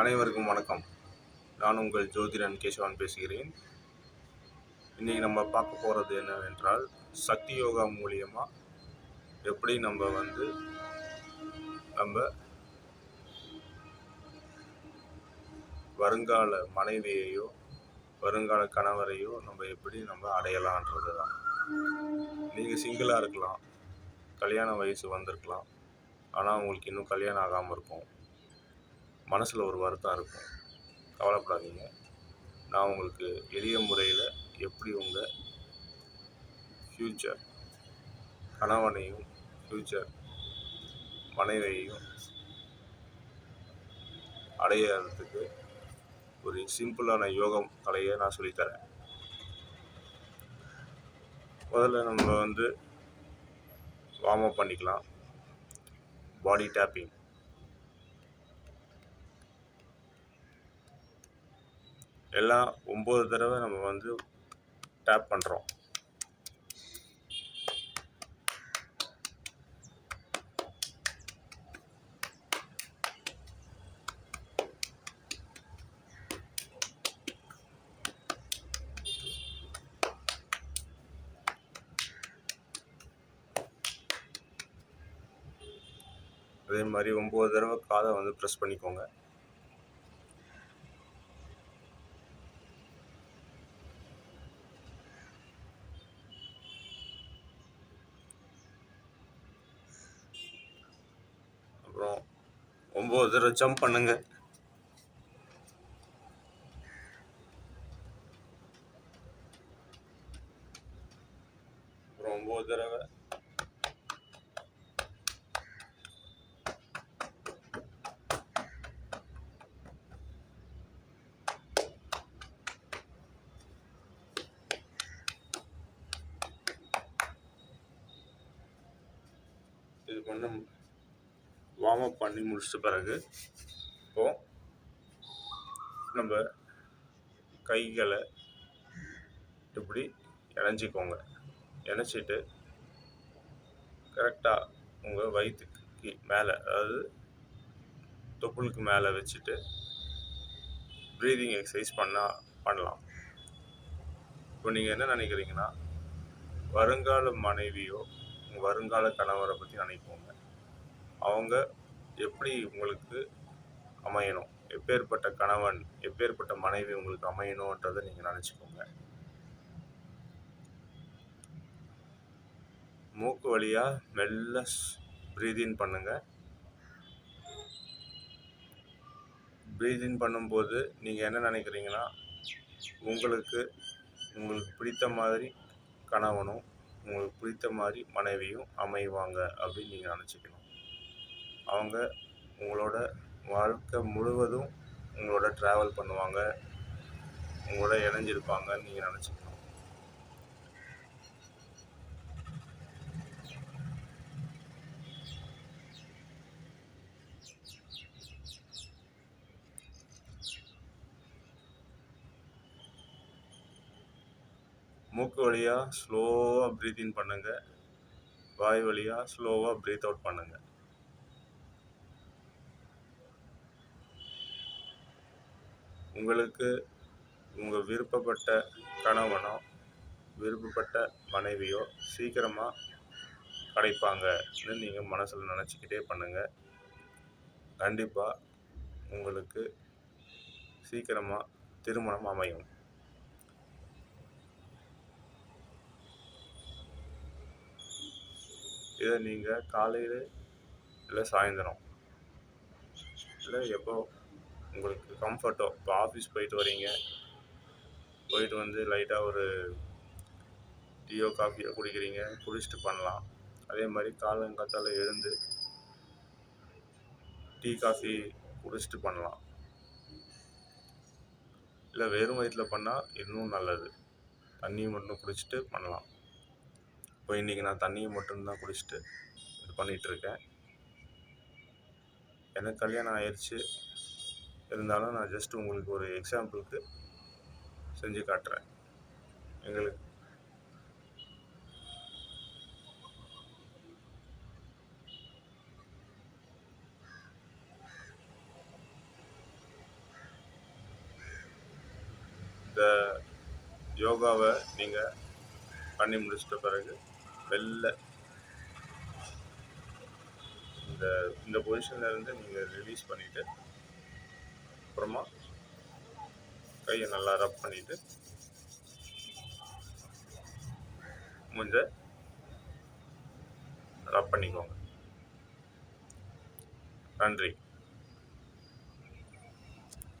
அனைவருக்கும் வணக்கம். நான் உங்கள் ஜோதிடன் கேசவன் பேசுகிறேன். இன்றைக்கி நம்ம பார்க்க போகிறது என்னவென்றால் சக்தி யோகா மூலியமாக எப்படி நம்ம வந்து நம்ம வருங்கால மனைவியையோ வருங்கால கணவரையோ நம்ம எப்படி நம்ம அடையலான்றது தான் நீங்கள் சிங்கிளாக இருக்கலாம் கல்யாண வயசு வந்திருக்கலாம். ஆனால் உங்களுக்கு இன்னும் கல்யாணம் ஆகாமல் இருக்கும். மனசில் ஒரு வருத்தம் இருக்கும். கவலைப்படாதீங்க. நான் உங்களுக்கு எளிய முறையில் எப்படி உங்கள் ஃப்யூச்சர் கணவனையும் ஃப்யூச்சர் மனைவியையும் அடையிறதுக்கு ஒரு சிம்பிளான யோகம் கலையை நான் சொல்லித்தரேன். முதல்ல நம்ம வந்து வார்ம் அப் பண்ணிக்கலாம். பாடி டேப்பிங் எல்லாம் ஒம்பது தடவை நம்ம வந்து டேப் பண்ணுறோம் அதே மாதிரி ஒம்பது தடவை காதை வந்து ப்ரெஸ் பண்ணிக்கோங்க அப்புறம் ஒம்பது தடவை ஜம்ப் பண்ணுங்க. அப்புறம் ஒம்பது தடவை. இது பண்ண வார்ம் அப் பண்ணி முடிச்சிட்ட பிறகு இப்போ நம்ம கைகளை இப்படி இணைஞ்சிக்கோங்க. இணைச்சிட்டு கரெக்டாக உங்கள் வயிற்றுக்கு மேலே அதாவது தொப்புளுக்கு மேலே வச்சுட்டு ப்ரீதிங் எக்ஸசைஸ் பண்ணால் பண்ணலாம். இப்போ நீங்கள் என்ன நினைக்கிறீங்கன்னா வருங்கால மனைவியோ உங்கள் வருங்கால கணவரை பற்றி நினைப்போங்க. அவங்க எப்படி உங்களுக்கு அமையணும்? எப்பேற்பட்ட கணவன் எப்பேற்பட்ட மனைவி உங்களுக்கு அமையணுன்றதை நீங்கள் நினச்சிக்கோங்க. மூக்கு வழியாக மெல்ல ப்ரீதின் பண்ணுங்கள் ப்ரீதின் பண்ணும்போது நீங்கள் என்ன நினைக்கிறீங்கன்னா உங்களுக்கு உங்களுக்கு பிடித்த மாதிரி கணவனும் உங்களுக்கு பிடித்த மாதிரி மனைவியும் அமைவாங்க அப்படின்னு நீங்கள் நினச்சிக்கணும். அவங்க உங்களோட வாழ்க்கை முழுவதும் உங்களோட ட்ராவல் பண்ணுவாங்க. உங்களோட இணைஞ்சிருப்பாங்கன்னு நீங்கள் நினச்சிக்கணும். மூக்கு வழியாக ஸ்லோவாக ப்ரீத் இன் பண்ணுங்கள் வாய் வழியாக ஸ்லோவாக ப்ரீத் அவுட் பண்ணுங்கள் உங்களுக்கு உங்கள் விருப்பப்பட்ட கணவனோ விருப்பப்பட்ட மனைவியோ சீக்கிரமாக கிடைப்பாங்கன்னு நீங்கள் மனசில் நினச்சிக்கிட்டே பண்ணுங்கள் கண்டிப்பாக உங்களுக்கு சீக்கிரமாக திருமணம் அமையும். இதை நீங்கள் காலையில் இல்லை சாயந்தரம் இல்லை எப்போ உங்களுக்கு கம்ஃபர்ட்டோ இப்போ ஆஃபீஸ் போயிட்டு வரீங்க. போயிட்டு வந்து லைட்டாக ஒரு டீயோ காஃபியோ குடிக்கிறீங்க. குடிச்சிட்டு பண்ணலாம். அதே மாதிரி காலங்காத்தால் எழுந்து டீ காஃபி குடிச்சிட்டு பண்ணலாம். இல்லை வெறும் வயிற்றில் பண்ணால் இன்னும் நல்லது. தண்ணியை மட்டும் குடிச்சிட்டு பண்ணலாம். இப்போ இன்றைக்கி நான் தண்ணியை மட்டும்தான் குடிச்சிட்டு இது பண்ணிகிட்ருக்கேன் எனக்கு கல்யாணம் ஆயிடுச்சு இருந்தாலும் நான் ஜஸ்ட் உங்களுக்கு ஒரு எக்ஸாம்பிளுக்கு செஞ்சு காட்டுறேன். எங்களுக்கு இந்த யோகாவை நீங்கள் பண்ணி முடிச்சிட்ட பிறகு வெளில இந்த இந்த பொசிஷன்லேருந்து நீங்கள் ரிலீஸ் பண்ணிவிட்டு அப்புறமா கையை நல்லா ரப் பண்ணிவிட்டு முஞ்ச ரப் பண்ணிக்கோங்க. நன்றி.